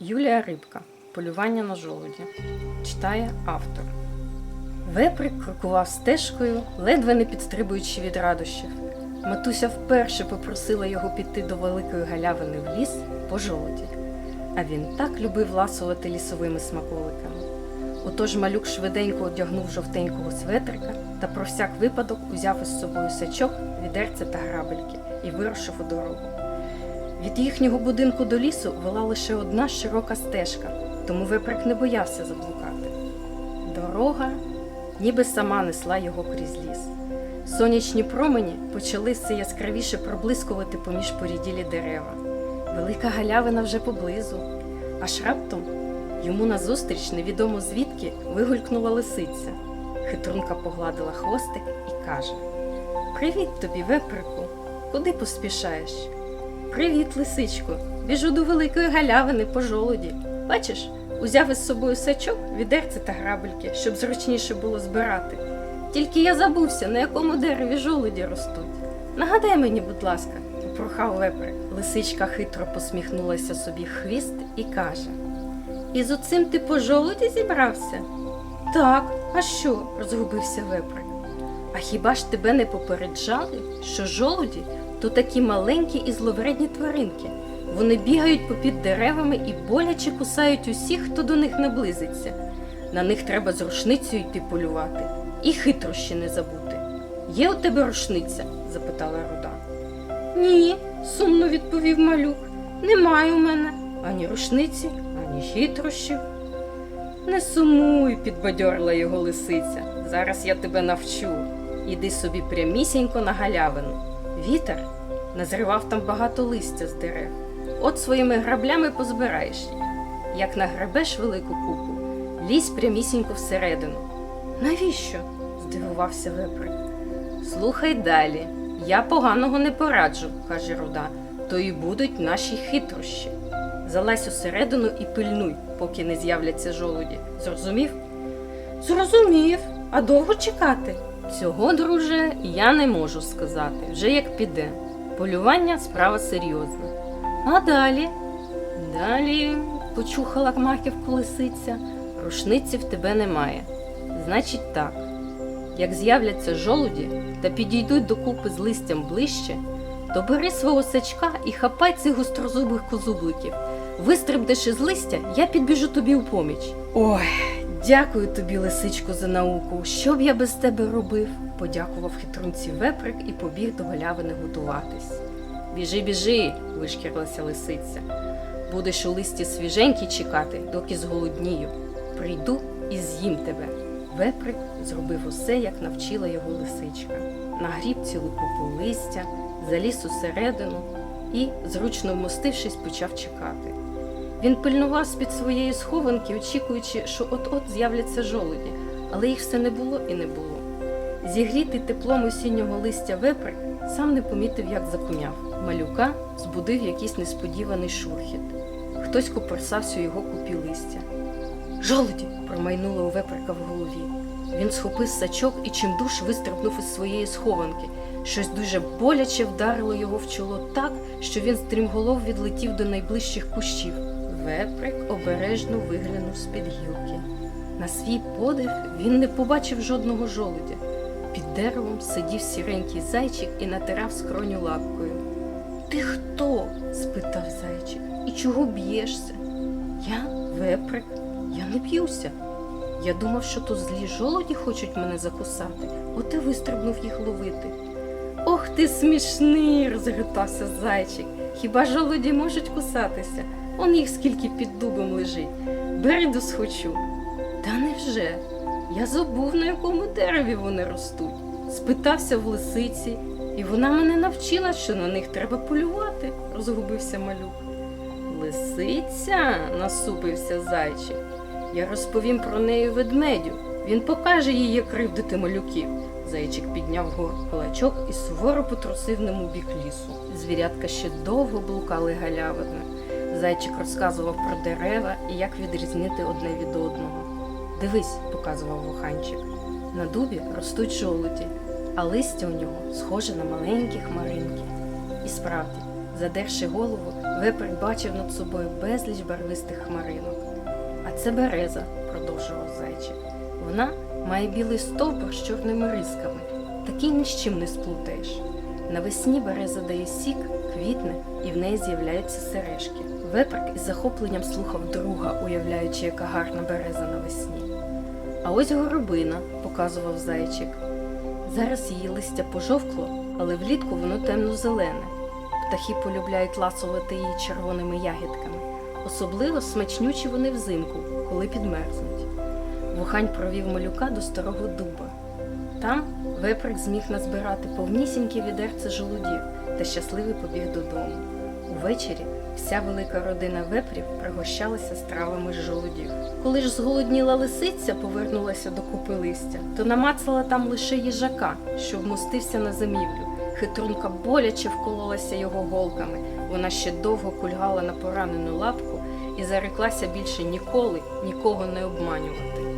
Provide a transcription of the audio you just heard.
Юлія Рибка. Полювання на жолуді. Читає автор. Веприк крокував стежкою, ледве не підстрибуючи від радощів. Матуся вперше попросила його піти до великої галявини в ліс по жолуді. А він так любив ласувати лісовими смаколиками. Отож малюк швиденько одягнув жовтенького светрика та про всяк випадок узяв із собою сачок, відерце та грабельки і вирушив у дорогу. Від їхнього будинку до лісу вела лише одна широка стежка, тому веприк не боявся заблукати. Дорога ніби сама несла його крізь ліс. Сонячні промені почали все яскравіше проблискувати поміж поріділі дерева. Велика галявина вже поблизу, аж раптом йому назустріч невідомо звідки вигулькнула лисиця. Хитрунка погладила хвостик і каже: Привіт тобі, веприку! Куди поспішаєш? Привіт, лисичко! Біжу до великої галявини по жолуді. Бачиш, узяв із собою сачок, відерце та грабельки, щоб зручніше було збирати. Тільки я забувся, на якому дереві жолуді ростуть. Нагадай мені, будь ласка, попрохав веприк. Лисичка хитро посміхнулася собі в хвіст і каже: І з оцим ти по жолуді зібрався? Так, а що? розгубився веприк. А хіба ж тебе не попереджали, що жолуді то такі маленькі і зловредні тваринки? Вони бігають попід деревами і боляче кусають усіх, хто до них наблизиться. На них треба з рушницею йти полювати і хитрощі не забути. Є у тебе рушниця? запитала руда. Ні, сумно відповів малюк. Немає у мене ані рушниці, ані хитрощів. Не сумуй, підбадьорила його лисиця. Зараз я тебе навчу. Іди собі прямісінько на галявину. Вітер назривав там багато листя з дерев. От своїми граблями позбираєш їх. Як нагребеш велику купу, лізь прямісінько всередину. Навіщо? здивувався веприк. Слухай далі. Я поганого не пораджу, каже руда, то і будуть наші хитрощі. Залазь усередину і пильнуй, поки не з'являться жолуді. Зрозумів? Зрозумів. А довго чекати? Цього, друже, я не можу сказати, вже як піде. Полювання справа серйозна. А далі? Далі, почухала маківку лисиця, рушниці в тебе немає. Значить так. Як з'являться жолуді та підійдуть до купи з листям ближче, то бери свого сачка і хапай цих гострозубих козубликів. Вистрибнеш із листя, я підбіжу тобі у поміч. Ой, дякую тобі, лисичко, за науку. Що б я без тебе робив? подякував хитрунці веприк і побіг до галявини готуватись. Біжи, біжи, вишкірлася лисиця. Будеш у листі свіженький чекати, доки зголоднію. Прийду і з'їм тебе. Веприк зробив усе, як навчила його лисичка. Нагріб цілу купу листя, заліз усередину і, зручно вмостившись, почав чекати. Він пильнував з-під своєї схованки, очікуючи, що от-от з'являться жолуді, але їх все не було і не було. Зігрітий теплом осіннього листя веприк сам не помітив, як закумяв. Малюка збудив якийсь несподіваний шурхіт. Хтось куперсався у його купі листя. Жолуді! промайнуло у веприка в голові. Він схопив сачок і чимдуж вистрибнув із своєї схованки. Щось дуже боляче вдарило його в чоло так, що він стрімголов відлетів до найближчих кущів. Веприк обережно виглянув з-під гілки. На свій подив він не побачив жодного жолудя. Під деревом сидів сіренький зайчик і натирав скроню лапкою. Ти хто? спитав зайчик. І чого б'єшся? Я веприк, я не б'юся. Я думав, що то злі жолоді хочуть мене закусати, от і вистрибнув їх ловити. Ох ти смішний, розгритався зайчик. Хіба жолоді можуть кусатися? Он їх скільки під дубом лежить. Бери досхочу. Та невже? Я забув, на якому дереві вони ростуть. Спитався в лисиці, і вона мене навчила, що на них треба полювати, розгубився малюк. Лисиця, насупився зайчик. Я розповім про неї ведмедю. Він покаже як кривдити малюків. Зайчик підняв вгору кулачок і суворо потрусив ним у бік лісу. Звірятка ще довго блукали галявиною. Зайчик розказував про дерева і як відрізнити одне від одного. Дивись, показував вуханчик. На дубі ростуть жолуді, а листя у нього схоже на маленькі хмаринки. І справді, задерши голову, Веприк бачив над собою безліч барвистих хмаринок. А це береза, продовжував зайчик. Вона має білий стовбур з чорними рисками. Такий ні з чим не сплутаєш. Навесні береза дає сік, квітне, і в неї з'являються сережки. Веприк із захопленням слухав друга, уявляючи, яка гарна береза навесні. А ось горобина, показував зайчик. Зараз її листя пожовкло, але влітку воно темно-зелене. Птахи полюбляють ласувати її червоними ягідками. Особливо смачнючі вони взимку, коли підмерзнуть. Вухань провів малюка до старого дуба. Там веприк зміг назбирати повнісіньке відерце жолудів та щасливий побіг додому. Увечері вся велика родина вепрів пригощалася стравами з жолудів. Коли ж зголодніла лисиця повернулася до купи листя, то намацала там лише їжака, що вмостився на зимівлю. Хитрунка боляче вкололася його голками. Вона ще довго кульгала на поранену лапку і зареклася більше ніколи нікого не обманювати.